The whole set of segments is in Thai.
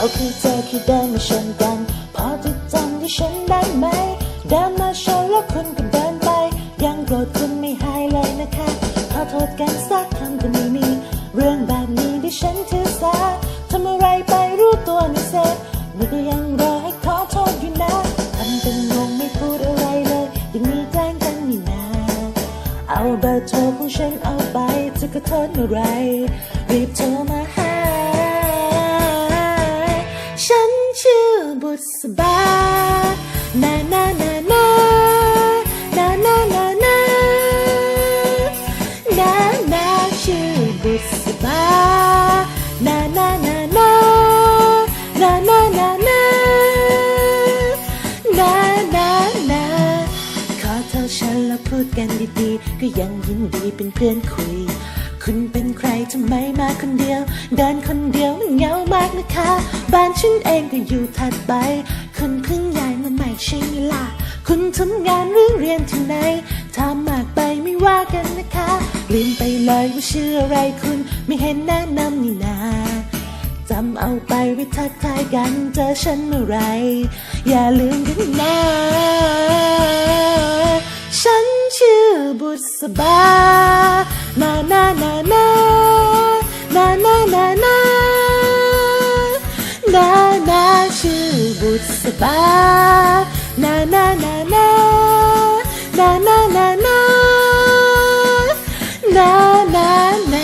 ที่เดินมาชนกัน พอจะจำที่ฉันได้ไหม เดินมาชนแล้วคุณก็เดินไป ยังโกรธคุณไม่หายเลยนะคะขอโทษกันสักคำก็ไม่มี เรื่องแบบนี้ที่ฉันถือสาทำอะไรไปรู้ตัวไม่เสร็จนี่ก็ยังรอให้ขอโทษอยู่นะทำเป็นงงไม่พูดอะไรเลยยังมีแกล้งกันนี่นาเอาเบอร์โทรของฉันเอาไปจะขอโทษเมื่อไรรีบโทรมาหา บุษบานานานานานานานานานานาชื่อบุษบานานานานานานานานานานานาขอเท่าฉันแล้วพูดกันดีๆ ก็ยังยินดีเป็นเพื่อนคุย คุณเป็นใคร ทำไมมาคนเดียว เดินคนเดียวมันเหงามากนะคะ บ้านฉันเองก็อยู่ถัดไปคุณเพิ่งย้ายมาใหม่ใช่ไหมล่ะคุณทำงานหรือเรียนที่ไหนทำมากไปไม่ว่ากันนะคะ ลืมไปเลยว่าชื่ออะไรคุณไม่เห็นแนะนำนี่นาจำเอาไปไว้ทักทายกันเจอฉันเมื่อไร อย่าลืมกันนะฉันชื่อบุษบา นานานานานา 吧。啦啦啦啦，啦啦啦啦，啦啦啦。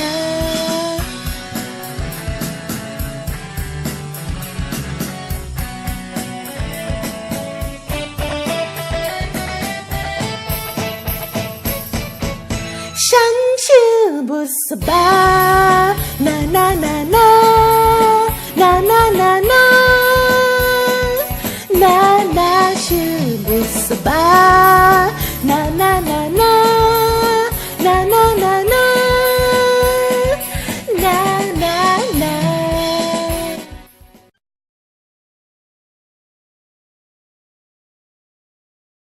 伤心不是吧？啦啦啦啦。It's about